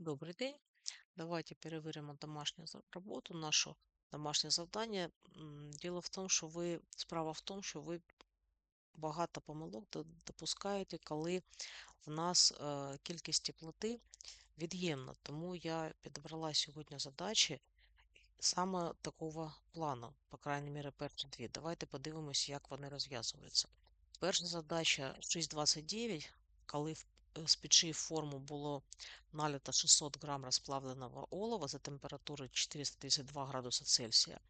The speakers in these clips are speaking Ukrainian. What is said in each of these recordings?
Добрий день. Давайте перевіримо домашню роботу, нашу домашнє завдання. Діло в тому, що ви, справа в тому, що ви багато помилок допускаєте, коли в нас е, кількість теплоти від'ємна. Тому я підібрала сьогодні задачі саме такого плану, по крайній мірі, перші дві. Давайте подивимось, як вони розв'язуються. Перша задача 6.29, коли в- з печі в форму було налито 600 грам розплавленого олова за температури 432 градуса Цельсія.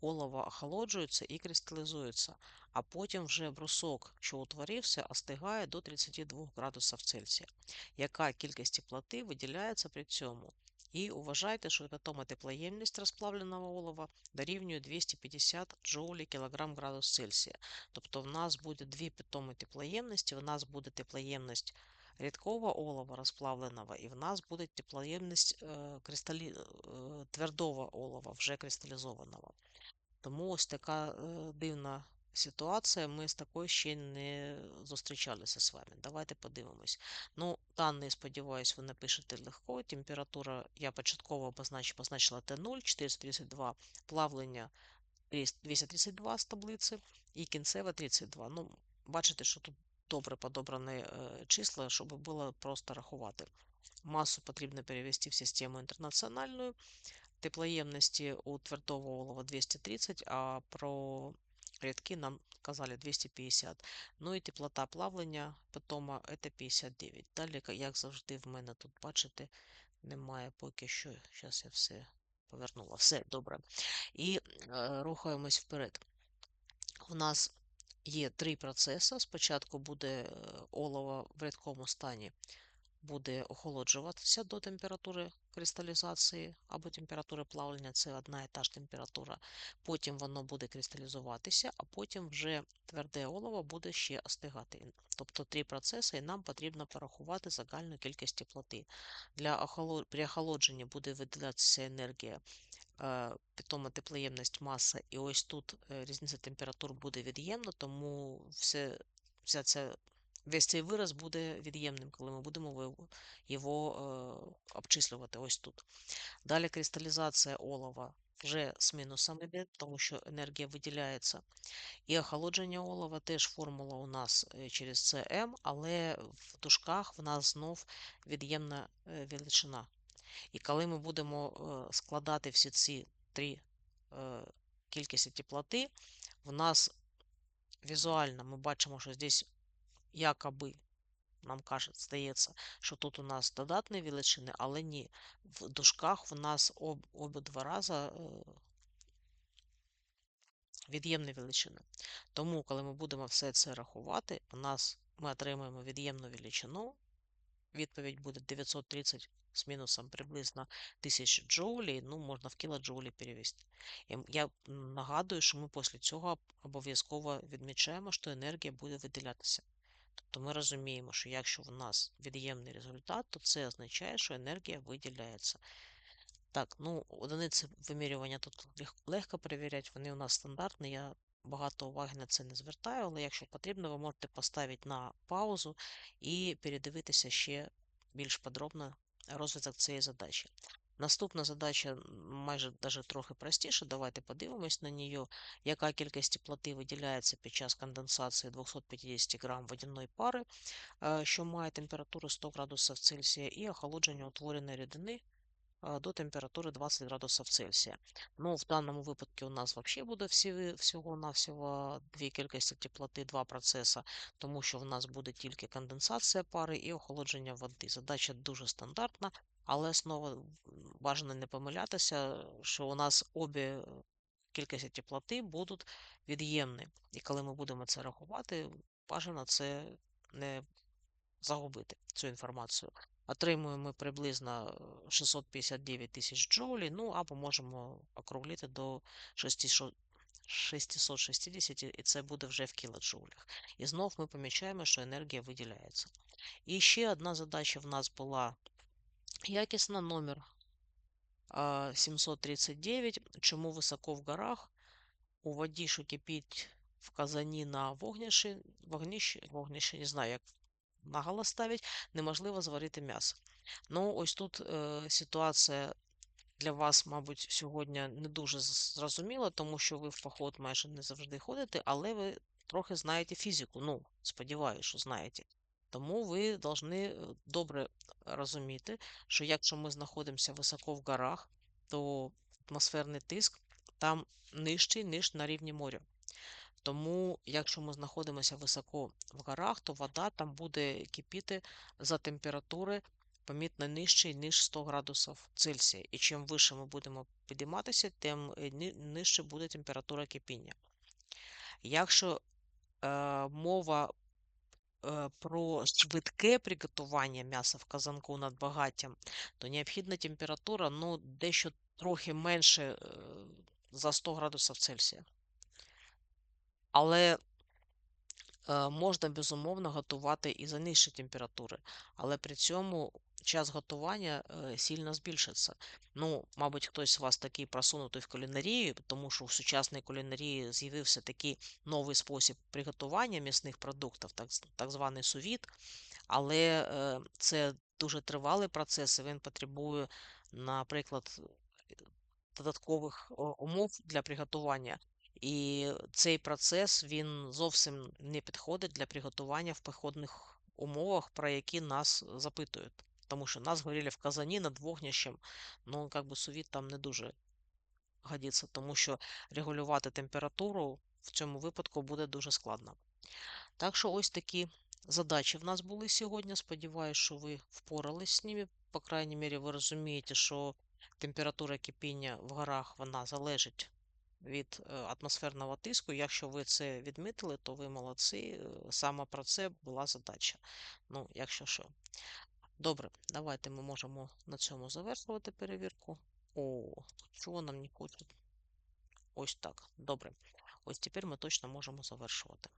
Олово охолоджується і кристалізується, а потім вже брусок, що утворився, остигає до 32 градусів Цельсія. Яка кількість теплоти виділяється при цьому? І вважайте, що питома теплоємність розплавленого олова дорівнює 250 джоулі кілограм градус Цельсія. Тобто в нас буде дві питомі теплоємності, в нас буде теплоємність рідкого олова розплавленого, і в нас буде теплоємність е, кристалі... е, твердого олова, вже кристалізованого. Тому ось така е, дивна ситуація. Ми з такою ще не зустрічалися з вами. Давайте подивимось. Ну, дані, сподіваюся, ви напишете легко. Температура я початково позначила Т0, 432 плавлення 232 з таблиці і кінцеве 32. Ну, бачите, що тут добре подобрані е, числа, щоб було просто рахувати. Масу потрібно перевести в систему інтернаціональну. Теплоємності у твердого олова 230, а про рідки нам казали 250. Ну і теплота плавлення питома це 59. Далі, як завжди, в мене тут, бачите, немає поки що. Зараз я все повернула. Все добре. І е, рухаємось вперед. У нас є три процеси. Спочатку буде е, олово в рідкому стані буде охолоджуватися до температури кристалізації або температури плавлення, це одна і та ж температура. Потім воно буде кристалізуватися, а потім вже тверде олово буде ще остигати. Тобто три процеси, і нам потрібно порахувати загальну кількість теплоти. Для охолод... Буде виділятися енергія. Питома теплоємність маса, і ось тут е, різниця температур буде від'ємна, тому все, вся ця Весь цей вираз буде від'ємним, коли ми будемо його е, обчислювати ось тут. Далі кристалізація олова вже з мінусом йде, тому що енергія виділяється. І охолодження олова теж формула у нас е, через CM, але в дужках в нас знов від'ємна е, величина. І коли ми будемо е, складати всі ці три е, кількості теплоти, в нас візуально ми бачимо, що здесь якоби, нам каже, здається, що тут у нас додатні величини, але ні. В дужках в нас об, обидва рази е, від'ємні величини. Тому, коли ми будемо все це рахувати, у нас ми отримаємо від'ємну величину. Відповідь буде 930 з мінусом приблизно 1000 джоулей, ну, можна в кілоджоулі перевести. Я нагадую, що ми після цього обов'язково відмічаємо, що енергія буде виділятися. То ми розуміємо, що якщо в нас від'ємний результат, то це означає, що енергія виділяється. Так, ну, одиниці вимірювання тут легко перевіряти, вони у нас стандартні. Я багато уваги на це не звертаю, але якщо потрібно, ви можете поставити на паузу і передивитися ще більш подробно розвиток цієї задачі. Наступна задача майже даже трохи простіша. Давайте подивимось на неї. Яка кількість теплоти виділяється під час конденсації 250 грам водяної пари, е, що має температуру 100 градусів Цельсія, і охолодження утвореної рідини до температури 20 градусів Цельсія. Ну, В даному випадку у нас взагалі буде всього-навсього дві кількості теплоти, два процеси, тому що в нас буде тільки конденсація пари і охолодження води. Задача дуже стандартна. Але знову бажано не помилятися, що у нас обі кількості теплоти будуть від'ємні. І коли ми будемо це рахувати, бажано це не загубити, цю інформацію. Отримуємо приблизно 659 тисяч джоулей, ну або можемо округлити до 660, і це буде вже в кілоджоулях. І знов ми помічаємо, що енергія виділяється. І ще одна задача в нас була Якісна номер 739. Чому високо в горах? У воді, що кипить в казані на вогніші, вогнище, вогнище, не знаю, як наголо ставить, неможливо зварити м'ясо. Ну, ось тут е, ситуація для вас, мабуть, сьогодні не дуже зрозуміла, тому що ви в поход майже не завжди ходите, але ви трохи знаєте фізику. Ну, сподіваюся, що знаєте. Тому ви повинні добре розуміти, що якщо ми знаходимося високо в горах, то атмосферний тиск там нижчий, ніж на рівні моря. Тому, якщо ми знаходимося високо в горах, то вода там буде кипіти за температури помітно нижче, ніж 100 градусів Цельсія. І чим вище ми будемо підійматися, тим е, нижче буде температура кипіння. Якщо е, мова е, про швидке приготування м'яса в казанку над багаттям, то необхідна температура ну, дещо трохи менше е, за 100 градусів Цельсія. Але Е, Можна, безумовно, готувати і за нижчі температури, але при цьому час готування е, сильно збільшиться. Ну, мабуть, хтось з вас такий просунутий в кулінарії, тому що в сучасній кулінарії з'явився такий новий спосіб приготування м'ясних продуктів, так, так званий сувіт, але е, це дуже тривалий процес, і він потребує, наприклад, додаткових умов для приготування. І цей процес він зовсім не підходить для приготування в походних умовах, про які нас запитують. Тому що нас горіли в казані над вогнищем, ну, як би сувіт там не дуже годиться, тому що регулювати температуру в цьому випадку буде дуже складно. Так що ось такі задачі в нас були сьогодні. Сподіваюсь, що ви впорались з ними. По крайній мірі, ви розумієте, що температура кипіння в горах вона залежить від е, атмосферного тиску. Якщо ви це відмітили, то ви молодці. Е, Саме про це була задача. Ну, якщо що. Добре, давайте ми можемо на цьому завершувати перевірку. О, чого нам не хочуть? Ось так. Добре. Ось тепер ми точно можемо завершувати.